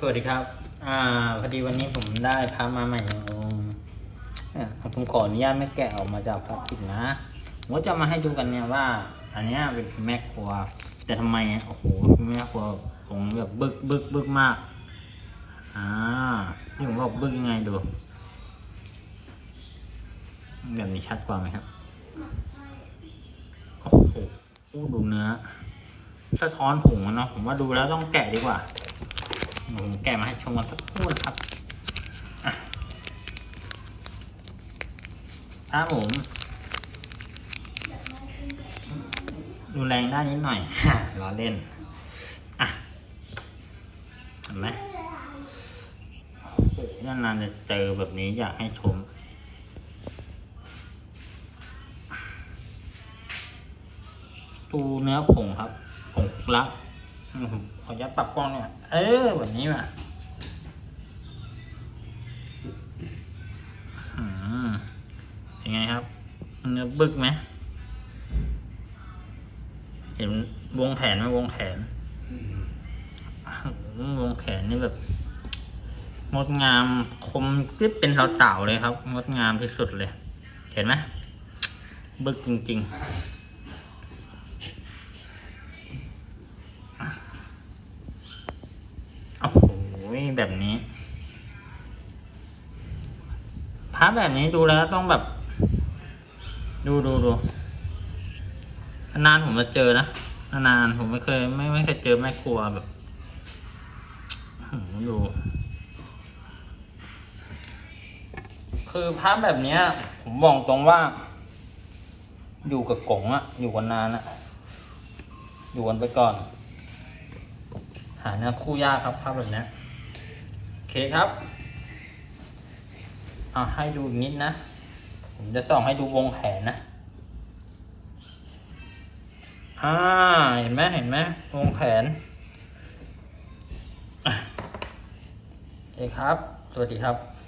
สวัสดีครับ อ่า พอดีวันนี้ผมได้พระมาใหม่หนึ่งองค์ผมขออนุญาตไม่แกะออกมาจากพลาสติกนะ ผมก็จะมาให้ดูกันเนี่ยว่า อันเนี้ยเป็นแม่ครัว แต่ทำไมอะโอ้โหแม่ครัวผมแบบบึกบึกบึกมาก อ่าที่ผมบอกบึกยังไงดู แบบนี้ชัดกว่าไหมครับ โอ้โหอู้ดูเนื้อ สะท้อนผงเนาะ ผมว่าดูแล้วต้องแกะดีกว่า ผมแกะมาให้ชมกันสักครู่นะครับอะครับผมดูแรงได้นิดหน่อยฮ่าล้อเล่น อะเห็นไหมนานๆจะเจอแบบนี้อยากให้ชมตูเนื้อผงครับผงคลุกลัก ขออนุญาตปรับกล้องเนี่ยเออแบบนี้มาอืมเป็นไงครับ เนื้อบึกไหม เห็นวงแขนไหมวงแขน วงแขนนี่แบบ งดงามคมกริบเป็นสาวๆเลยครับ งดงามที่สุดเลย เห็นไหมบึกจริง ๆ โอ้โห แบบนี้พระแบบนี้ดูแล้วต้องแบบ ดูดูดูนานผมมาเจอนะนานผมไม่เคย ไม่ไม่เคยเจอแม่ครัวแบบดูคือพระแบบเนี้ย ผมบอกตรงว่า อยู่กับกงอะอยู่กันนานอะอยู่กันไปก่อน หาเนื้อคู่ยากครับภาพแบบนี้ เคครับเอาให้ดูอีกนิดนะ ผมจะส่องให้ดูวงแขนนะอ่าเห็นไหมเห็นไหมวงแขนโอเคครับ สวัสดีครับ